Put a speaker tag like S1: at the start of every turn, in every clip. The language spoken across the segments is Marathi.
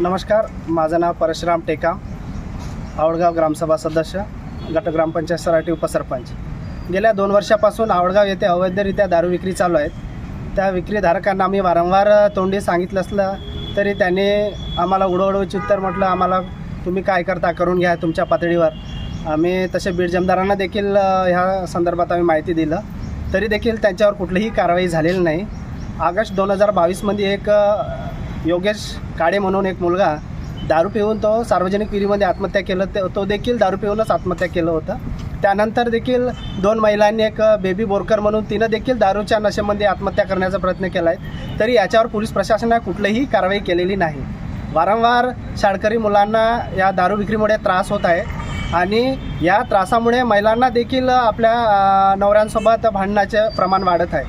S1: नमस्कार माझं नाव परशुराम टेका आवडगाव ग्रामसभा सदस्य गट ग्रामपंचायत सराठी उपसरपंच. गेल्या दोन वर्षापासून आवडगाव येथे अवैधरित्या दारू विक्री चालू आहेत. त्या विक्रीधारकांना आम्ही वारंवार तोंडी सांगितलं असलं तरी त्यांनी आम्हाला उडवडूची उत्तर म्हटलं आम्हाला तुम्ही काय करता करून घ्या तुमच्या पातळीवर. आम्ही तसे बीड जमदारांना देखील ह्या संदर्भात आम्ही माहिती दिलं. तरी देखील त्यांच्यावर कुठलीही कारवाई झालेली नाही. ऑगस्ट दोन हजार बावीसमध्ये एक योगेश काळे म्हणून एक मुलगा दारू पिऊन तो सार्वजनिक विहिरीमध्ये आत्महत्या केलं. ते तो देखील दारू पिऊनच आत्महत्या केलं होतं. त्यानंतर देखील दोन महिलांनी एक बेबी बोरकर म्हणून तिनं देखील दारूच्या नशेमध्ये आत्महत्या करण्याचा प्रयत्न केला आहे तरी याच्यावर पोलीस प्रशासनाने कुठलीही कारवाई केलेली नाही. वारंवार शाळकरी मुलांना या दारू विक्रीमुळे त्रास होत आहे आणि या त्रासामुळे महिलांना देखील आपल्या नवऱ्यांसोबत भांडणाचे प्रमाण वाढत आहे.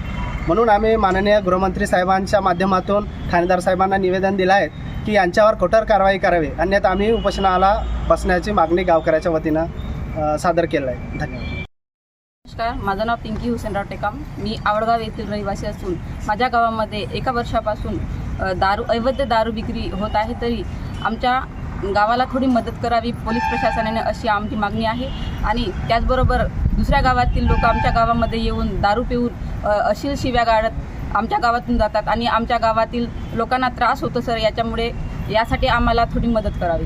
S1: म्हणून आम्ही माननीय गृहमंत्री साहेबांच्या माध्यमातून ठाणेदार साहेबांना निवेदन दिलं आहे की यांच्यावर कठोर कारवाई करावी. अन्यथा आम्ही उपोषणाला बसण्याची मागणी गावकऱ्याच्या वतीनं सादर केलं आहे. धन्यवाद.
S2: नमस्कार माझं नाव पिंकी हुसेनराव टेकाम. मी आवडगाव येथील रहिवासी असून माझ्या गावामध्ये एका वर्षापासून दारू अवैध दारू विक्री होत आहे तरी आमच्या गावाला थोडी मदत करावी पोलीस प्रशासनाने अशी आमची मागणी आहे. आणि त्याचबरोबर दुसऱ्या गावातील लोक आमच्या गावामध्ये येऊन दारू पिऊन अशील शिव्या गाळत आमच्या गावातून जातात. आणि आमच्या गावातील लोकांना त्रास होतो सर. याच्यामुळे यासाठी आम्हाला थोडी मदत करावी.